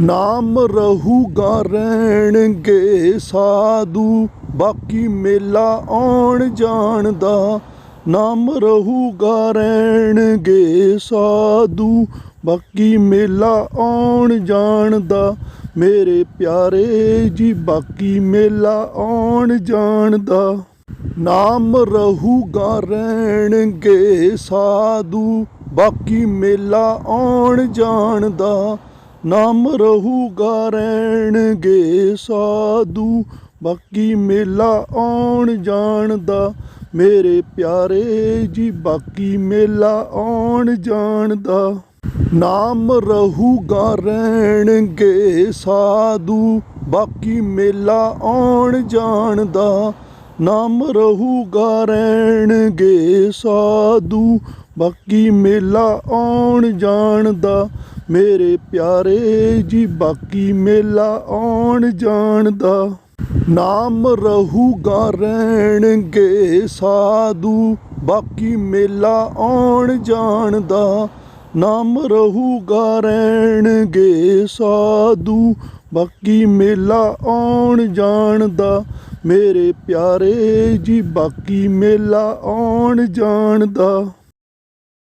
ਨਾਮ ਰਹੂਗਾ ਰਹਿਣਗੇ ਸਾਧੂ, ਬਾਕੀ ਮੇਲਾ ਆਉਣ ਜਾਣ ਦਾ ਨਾਮ ਰਹੂਗਾ ਰਹਿਣਗੇ ਸਾਧੂ, ਬਾਕੀ ਮੇਲਾ ਆਉਣ ਜਾਣ ਦਾ ਮੇਰੇ ਪਿਆਰੇ ਜੀ, ਬਾਕੀ ਮੇਲਾ ਆਉਣ ਜਾਣ ਦਾ ਨਾਮ ਰਹੂਗਾ ਰਹਿਣਗੇ ਸਾਧੂ, ਬਾਕੀ ਮੇਲਾ ਆਉਣ ਜਾਣ ਦਾ ਨਾਮ ਰਹੂਗਾ ਰਹਿਣਗੇ ਸਾਧੂ, ਬਾਕੀ ਮੇਲਾ ਆਉਣ ਜਾਣ ਦਾ ਮੇਰੇ ਪਿਆਰੇ ਜੀ, ਬਾਕੀ ਮੇਲਾ ਆਉਣ ਜਾਣ ਦਾ ਨਾਮ ਰਹੂਗਾ ਰਹਿਣਗੇ ਸਾਧੂ, ਬਾਕੀ ਮੇਲਾ ਆਉਣ ਜਾਣ ਦਾ ਨਾਮ ਰਹੂਗਾ ਰਹਿਣਗੇ ਸਾਧੂ, ਬਾਕੀ ਮੇਲਾ ਆਉਣ ਜਾਣ ਦਾ ਮੇਰੇ ਪਿਆਰੇ ਜੀ, ਬਾਕੀ ਮੇਲਾ ਆਉਣ ਜਾਣ ਦਾ। ਨਾਮ ਰਹੂਗਾ ਰਹਿਣਗੇ ਸਾਧੂ, ਬਾਕੀ ਮੇਲਾ ਆਉਣ ਜਾਣ ਦਾ। ਨਾਮ ਰਹੂਗਾ ਰਹਿਣਗੇ ਸਾਧੂ, ਬਾਕੀ ਮੇਲਾ ਆਉਣ ਜਾਣ ਦਾ। ਮੇਰੇ ਪਿਆਰੇ ਜੀ, ਬਾਕੀ ਮੇਲਾ ਆਉਣ ਜਾਣ ਦਾ।